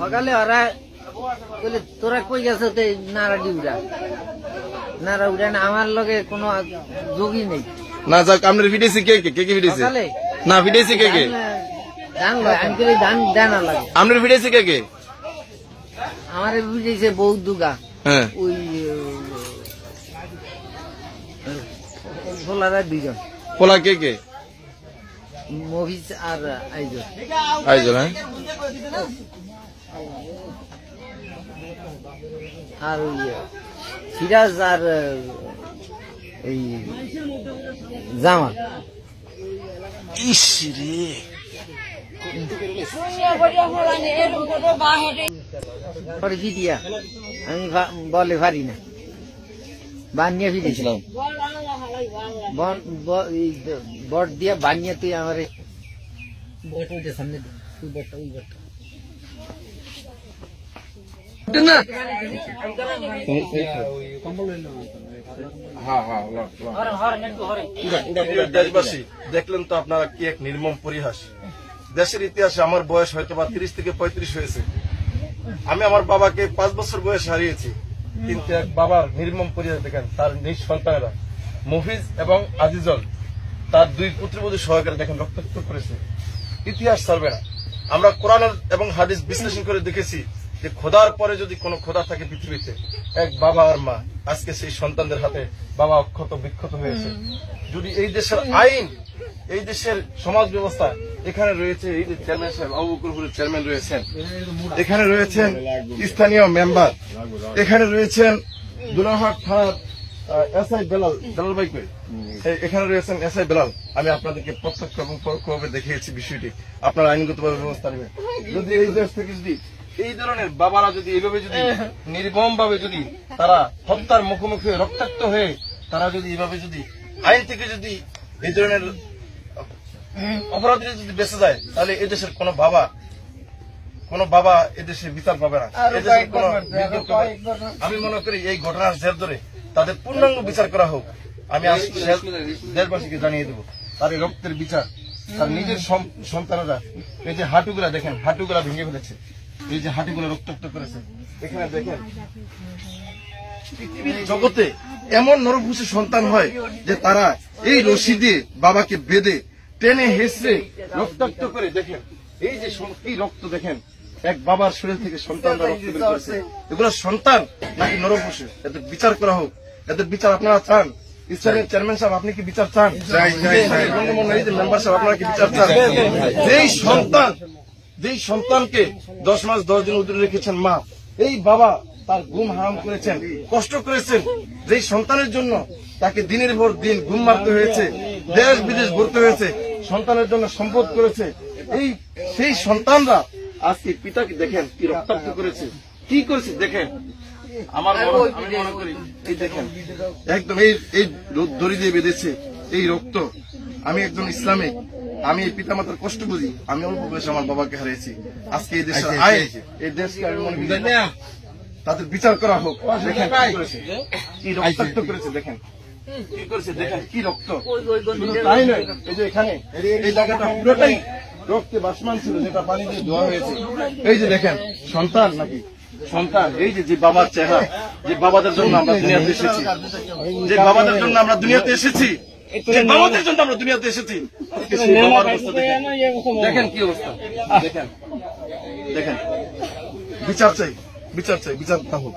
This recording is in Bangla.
সকালে ওরা বলে তোরা কই গেছ তো নারা ডিউরা নারা উড়া না আমার লগে কোনো যোগই নেই না যাক আপনার ভিডিওছি কে কে কে কে ভিডিওছি না ভিডিওছি কে কে লয় আমি কই দেন না লাগে আপনার ভিডিওছি কে কে আমার বুঝেছে বউ দুগা হ্যাঁ ওই ভোলারা দুইজন পোলা কে কে মহিষ আর আইজন হ্যাঁ আর ওই সিরাজ আর এই জামাল। ইস রে। পরে ফিরিয়া আমি বলে পারি না। বানিয়ে ফিরেছিলাম বট দিয়া বানিয়ে তুই আমার বট ওইটা সামনে তুই বটটা ওই বটটা। দেখলেন তো আপনারা কি এক নির্মম পরিহাস? দেশের ইতিহাসে আমার বয়স হয়তো বা তিরিশ থেকে পঁয়ত্রিশ হয়েছে। আমি আমার বাবাকে পাঁচ বছর বয়স হারিয়েছি কিন্তু এক বাবার নির্মম পরিহাস দেখেন তার নিজ সন্তানেরা মফিজ এবং আজিজল। তার দুই পুত্রবধূ সহকারে দেখেন রক্তাক্ত করেছে। ইতিহাস ছাড়বে না। আমরা কোরআনের এবং হাদিস বিশ্লেষণ করে দেখেছি যে খোদার পরে যদি কোনো খোদা থাকে পৃথিবীতে, এক বাবা আর মা, আজকে সেই সন্তানদের হাতে বাবা অক্ষত বিক্ষত হয়েছে। যদি এই দেশের আইন, এই দেশের সমাজ ব্যবস্থা, এখানে রয়েছে, এই যে চেয়ারম্যান সাহেব, আবু চেয়ারম্যান রয়েছেন, এখানে রয়েছেন স্থানীয় মেম্বার, এখানে রয়েছেন দুলাহাট থানার এসআই বেলাল বেলাল ভাই কই? এখানে রয়েছেন এসআই বেলাল। আমি আপনাদেরকে প্রত্যক্ষ এবং পরোক্ষভাবে দেখিয়েছি বিষয়টি। আপনারা আইনগতভাবে ব্যবস্থা নেবেন। যদি এই দেশ থেকে যদি এই ধরনের বাবারা যদি এইভাবে যদি নির্মম ভাবে যদি তারা হত্যার মুখোমুখি রক্তাক্ত হয়ে তারা যদি এইভাবে যদি আইন থেকে যদি এই ধরনের অপরাধীরা যদি বেঁচে যায় তাহলে এদেশের কোনো বাবা কোন বাবা এদেশে বিচার পাবে না। এদেশের কোনো পাবে না। আমি মনে করি এই ঘটনার জের ধরে তাদের পূর্ণাঙ্গ বিচার করা হোক। আমি দেশবাসীকে জানিয়ে দেবো তার রক্তের বিচার তার নিজের সন্তানরা এই যে হাঁটুগুলা দেখেন হাঁটুগুলা ভেঙে ফেলেছে এই যে হাঁটুগুলো রক্তাক্ত করেছে এখানে দেখেন পৃথিবীর জগতে এমন নরভূষি সন্তান হয় যে তারা এই রশি দিয়ে বাবাকে বেঁধে টেনে হেসড়ে রক্তাক্ত করে দেখেন এই যে কি রক্ত দেখেন এক বাবার শরীর থেকে সন্তানরা রক্ত বের করেছে। এগুলো সন্তান নাকি নরভূষি? এদের বিচার করা হোক। এদের বিচার আপনারা চান? ইসলামের চেয়ারম্যান সাহেব আপনি কি বিচার চান? বঙ্গবন্ধু এই যে মেম্বার সাহেব আপনারা কি বিচার চান? যেই সন্তান যেই সন্তানকে দশ মাস দশ দিন উদরে রেখেছেন মা এই বাবা তার ঘুম হারাম করেছেন কষ্ট করেছেন। যেই সন্তানের জন্য তাকে দিনের পর দিন ঘুম মারতে হয়েছে দেশ বিদেশ ঘুরতে হয়েছে সন্তানের জন্য সম্পদ করেছে এই সেই সন্তানরা আজকে পিতাকে দেখেন কি রক্তাক্ত করেছে কি করেছে দেখেন। আমার মনে- করি এই দেখেন একদম এই এই দড়ি দিয়ে বেঁধেছে এই রক্ত। আমি একজন ইসলামিক আমি এই পিতামাতার কষ্ট বুঝি আমি অল্প বয়সে আমার বাবাকে হারিয়েছি। আজকে এই দেশের আইন এই দেশকে আমি মনে করি তাদের বিচার করা হোক। দেখেন কি রক্তাক্ত করেছে দেখেন। কি করেছে দেখেন কি রক্ত। তাই নয় এই যে এখানে এই জায়গাটা পুরোটাই রক্তে বাসমান ছিল যেটা পানি দিয়ে ধোয়া হয়েছে। এই যে দেখেন সন্তান নাকি? সন্তান, এই যে বাবার চেহারা, যে বাবাদের জন্য আমরা দুনিয়াতে এসেছি, যে বাবাদের জন্য আমরা দুনিয়াতে এসেছি বাবাদের জন্য আমরা দুনিয়াতে এসেছি দেখেন। কি অবস্থা, দেখেন দেখেন বিচার চাই বিচার চাই, বিচার হোক